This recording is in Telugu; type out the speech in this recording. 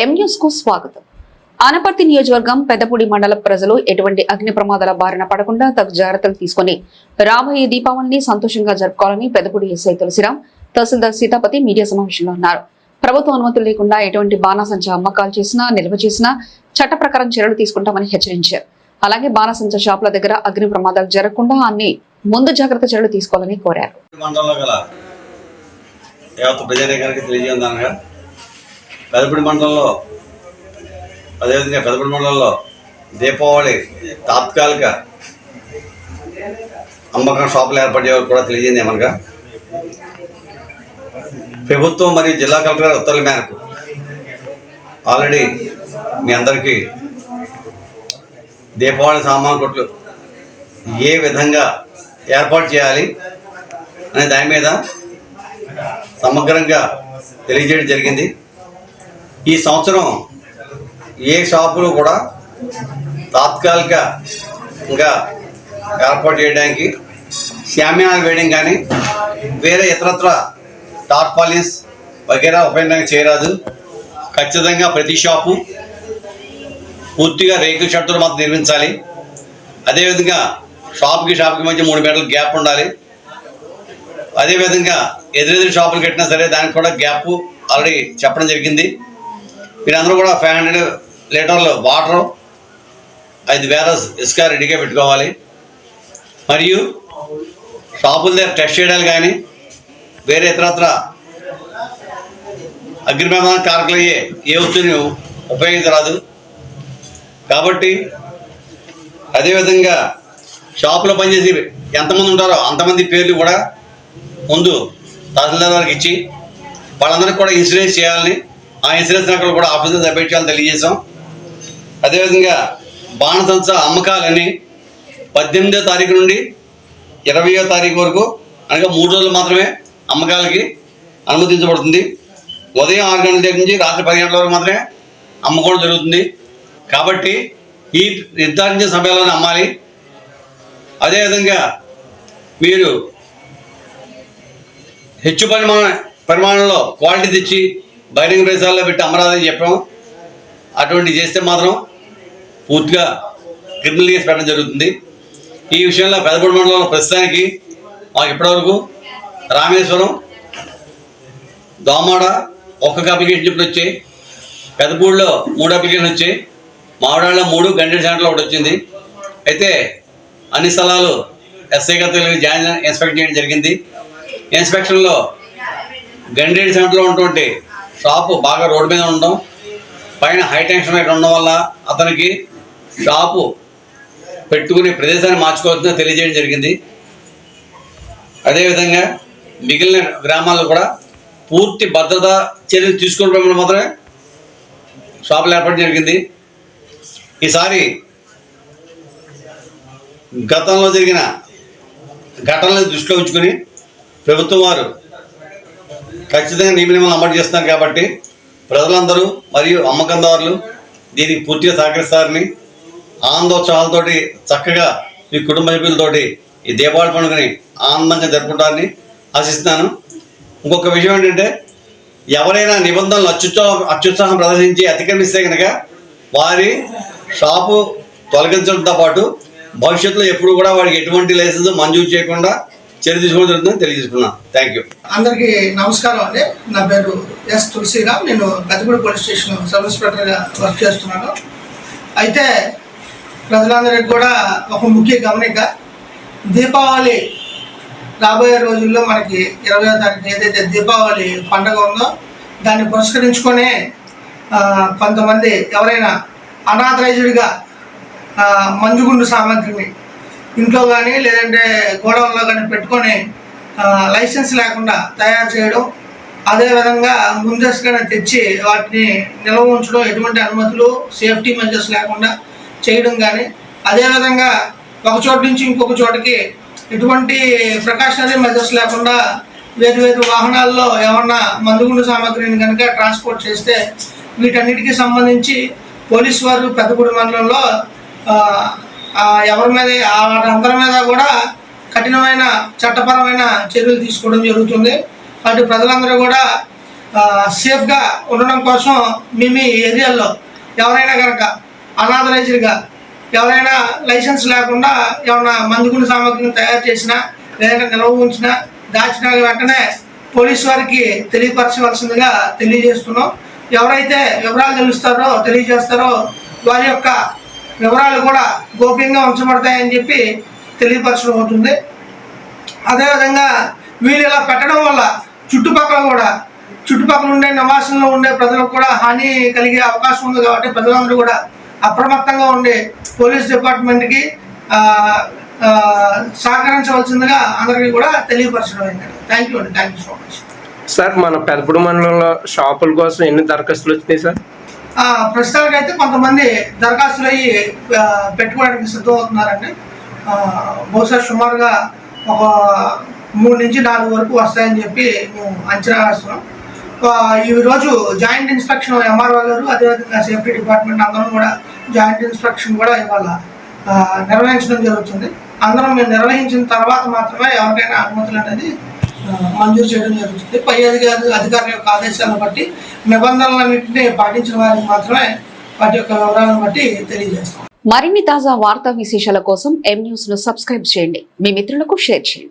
ఎం కు స్వాగతం. ఆనపర్తి నియోజకవర్గం పెద్దపూడి మండల ప్రజలు ఎటువంటి అగ్ని ప్రమాదాల బారిన పడకుండా తగు జాగ్రత్తలు తీసుకుని రాబోయే దీపావళిని సంతోషంగా జరుపుకోవాలని పెద్దపూడి ఎస్ఐ తులసిరాం తహసీల్దార్ సీతాపతి మీడియా సమావేశంలో అన్నారు. ప్రభుత్వ అనుమతులు లేకుండా ఎటువంటి బాణాసంచ అమ్మకాలు చేసినా నిల్వ చేసినా చట్ట ప్రకారం చర్యలు తీసుకుంటామని హెచ్చరించారు. అలాగే బాణసంచ షాపుల దగ్గర అగ్ని ప్రమాదాలు జరగకుండా అన్ని ముందు జాగ్రత్త చర్యలు తీసుకోవాలని కోరారు. పెదపూడి మండలంలో అదేవిధంగా పెదపూడి మండలంలో దీపావళి తాత్కాలిక అమ్మకం షాపులు ఏర్పాటు చేయాలని కూడా తెలియజేయండి ఏమనగా? ప్రభుత్వం మరియు జిల్లా కలెక్టర్ గారి ఉత్తర్వుల మేరకు ఆల్రెడీ మీ అందరికీ దీపావళి సామాన్ కొట్లు ఏ విధంగా ఏర్పాటు చేయాలి అనే దాని మీద సమగ్రంగా తెలియజేయడం జరిగింది. ఈ సంవత్సరం ఏ షాపులు కూడా తాత్కాలికంగా ఏర్పాటు చేయడానికి శామ్యాలు వేయడం కానీ వేరే ఇతరత్ర టార్పాలిన్స్ వగేరా ఉపయోగం చేయరాదు. ఖచ్చితంగా ప్రతి షాపు పూర్తిగా రేకుల షట్టులు మాత్రం నిర్మించాలి. అదేవిధంగా షాప్కి షాప్కి మధ్య మూడు మీటర్ల గ్యాప్ ఉండాలి. అదేవిధంగా ఎదురెదురు షాపులు కట్టినా సరే దానికి కూడా గ్యాప్ ఆల్రెడీ చెప్పడం జరిగింది. మీరందరూ కూడా ఫైవ్ హండ్రెడ్ లీటర్లు వాటర్ ఐదు వేల ఇసుక రెడీగా పెట్టుకోవాలి. మరియు షాపుల దగ్గర టెస్ట్ చేయడాలు కానీ వేరే ఇతరత్ర అగ్నిప్రమాదం కారకులయ్యే ఏ వస్తువుని ఉపయోగించరాదు. కాబట్టి అదేవిధంగా షాపులో పనిచేసి ఎంతమంది ఉంటారో అంతమంది పేర్లు కూడా ముందు తహసీల్దార్ వారికి ఇచ్చి వాళ్ళందరికీ కూడా ఇన్సూరెన్స్ చేయాలని ఆ ఇన్సూరెన్స్ నకలు కూడా ఆఫీసులో సబ్మిట్ చేయాలని తెలియజేశాం. అదేవిధంగా బాణసంచ అమ్మకాలని పద్దెనిమిదో తారీఖు నుండి ఇరవయో తారీఖు వరకు అనగా మూడు రోజులు మాత్రమే అమ్మకాలకి అనుమతించబడుతుంది. ఉదయం ఆరు గంటల దగ్గర నుంచి రాత్రి పది గంటల వరకు మాత్రమే అమ్ముకోవడం జరుగుతుంది. కాబట్టి ఈ నిర్ధారించిన సమయంలోనే అమ్మాలి. అదేవిధంగా మీరు హెచ్చు పరిమాణ పరిమాణంలో క్వాలిటీ తెచ్చి బహిరంగ ప్రదేశాల్లో పెట్టి అమరాదని చెప్పాం. అటువంటి చేస్తే మాత్రం పూర్తిగా క్రిమినల్ కేసు పెట్టడం జరుగుతుంది. ఈ విషయంలో పెదపూడి మండలంలో ప్రస్తుతానికి మాకు ఇప్పటివరకు రామేశ్వరం దోమాడ ఒక్కొక్క అప్లికేషన్ ఇప్పుడు వచ్చాయి. పెదపూడిలో మూడు అప్లికేషన్ వచ్చాయి. మామిడాళ్ళలో మూడు గండెడ్ సెంటర్లో ఒకటి వచ్చింది. అయితే అన్ని స్థలాలు ఎస్ఐ గారితో జాయిన్ ఇన్స్పెక్ట్ చేయడం జరిగింది. ఇన్స్పెక్షన్లో గండెడ్ సెంటర్లో ఉన్నటువంటి షాపు బాగా రోడ్డు మీద ఉండడం పైన హై టెన్షన్ రేట్ ఉండడం వల్ల అతనికి షాపు పెట్టుకునే ప్రదేశాన్ని మార్చుకోవచ్చు తెలియజేయడం జరిగింది. అదేవిధంగా మిగిలిన గ్రామాల్లో కూడా పూర్తి భద్రత చర్యలు తీసుకోవడం మాత్రమే షాపులు ఏర్పాటు జరిగింది. ఈసారి గతంలో జరిగిన ఘటనలను దృష్టిలో ఉంచుకొని ప్రభుత్వం వారు ఖచ్చితంగా నియమ నియమాలు అమలు చేస్తున్నాం కాబట్టి ప్రజలందరూ మరియు అమ్మకందారులు దీనికి పూర్తిగా సహకరిస్తారని ఆనందోత్సాహాలతోటి చక్కగా మీ కుటుంబ సభ్యులతోటి ఈ దీపావళి పండుగని ఆనందంగా జరుపుకుంటారని ఆశిస్తున్నాను. ఇంకొక విషయం ఏంటంటే ఎవరైనా నిబంధనలు అత్యుత్సాహం అత్యుత్సాహం ప్రదర్శించి అతిక్రమిస్తే కనుక వారి షాపు తొలగించడంతో పాటు భవిష్యత్తులో ఎప్పుడు కూడా వాడికి ఎటువంటి లైసెన్స్ మంజూరు చేయకుండా చర్య తీసుకోవడం జరుగుతుందని తెలియజేసుకున్నాను థ్యాంక్ యూ అందరికీ నమస్కారం అండి. నా పేరు ఎస్ తులసిరామ్. నేను గతిగూడ పోలీస్ స్టేషన్ సబ్ ఇన్స్పెక్టర్గా వర్క్ చేస్తున్నాను. అయితే ప్రజలందరికీ కూడా ఒక ముఖ్య గమనిక దీపావళి రాబోయే రోజుల్లో మనకి ఇరవై తారీఖు ఏదైతే దీపావళి పండగ ఉందో దాన్ని పురస్కరించుకొని కొంతమంది ఎవరైనా అనాథరైజ్డ్గా మందుగుండు సామాగ్రిని ఇంట్లో కానీ లేదంటే గోడౌన్లో కానీ పెట్టుకొని లైసెన్స్ లేకుండా తయారు చేయడం అదేవిధంగా ముందస్తుగానే తెచ్చి వాటిని నిల్వ ఉంచడం ఎటువంటి అనుమతులు సేఫ్టీ మెజర్స్ లేకుండా చేయడం కానీ అదేవిధంగా ఒక చోటు నుంచి ఇంకొక చోటకి ఎటువంటి ప్రికాషనరీ మెజర్స్ లేకుండా వేరు వేరు వాహనాల్లో ఏమన్నా మందుగుండు సామాగ్రిని కనుక ట్రాన్స్పోర్ట్ చేస్తే వీటన్నిటికీ సంబంధించి పోలీస్ వారు పెద్దపూడి మండలంలో ఎవరి మీద ఆ మీద కూడా కఠినమైన చట్టపరమైన చర్యలు తీసుకోవడం జరుగుతుంది. అటు ప్రజలందరూ కూడా సేఫ్గా ఉండడం కోసం మీ మీ ఏరియాల్లో ఎవరైనా కనుక అనాథరైజ్డ్గా ఎవరైనా లైసెన్స్ లేకుండా ఏమైనా మందుగుండు సామాగ్రిని తయారు చేసినా లేదంటే నిల్వ ఉంచినా దాచిన వెంటనే పోలీసు వారికి తెలియపరచవలసిందిగా తెలియజేస్తున్నాం. ఎవరైతే వివరాలు తెలుస్తారో తెలియజేస్తారో వారి యొక్క వివరాలు కూడా గోప్యంగా ఉంచబడతాయని చెప్పి తెలియపరచడం అవుతుంది. అదేవిధంగా వీళ్ళు ఇలా పెట్టడం వల్ల చుట్టుపక్కల కూడా చుట్టుపక్కల ఉండే నివాసంలో ఉండే ప్రజలకు కూడా హాని కలిగే అవకాశం ఉంది కాబట్టి ప్రజలందరూ కూడా అప్రమత్తంగా ఉండే పోలీస్ డిపార్ట్మెంట్కి సహకరించవలసిందిగా అందరికీ కూడా తెలియపరచడం థ్యాంక్ యూ అండి. Thank you so much sir మన పెదపూడి మండలంలో షాపుల కోసం ఎన్ని దరఖాస్తులు వచ్చినాయి సార్? ప్రస్తుతానికి అయితే కొంతమంది దరఖాస్తులు అయ్యి పెట్టుకోవడానికి సిద్ధం అవుతున్నారండి. బహుశా సుమారుగా ఒక మూడు నుంచి నాలుగు వరకు వస్తాయని చెప్పి మేము అంచనా వేస్తున్నాం. ఈరోజు ఈ రోజు జాయింట్ ఇన్స్పెక్షన్ ఎంఆర్ఓ గారు అదేవిధంగా సేఫ్టీ డిపార్ట్మెంట్ అందరం కూడా జాయింట్ ఇన్స్పెక్షన్ కూడా ఇవాళ నిర్వహించడం జరుగుతుంది. అందరం మేము నిర్వహించిన తర్వాత మాత్రమే ఎవరికైనా అనుమతులు అనేది మంజూరు చేయడం జరుగుతుంది. పై అధికారి అధికారుల యొక్క ఆదేశాలను బట్టి నిబంధనలన్నింటినీ పాటించిన వారికి మాత్రమే వాటి యొక్క వివరాలను బట్టి తెలియజేస్తాం. మరిన్ని తాజా వార్తా విశేషాల కోసం ఎం న్యూస్ను సబ్స్క్రైబ్ చేయండి. మీ మిత్రులకు షేర్ చేయండి.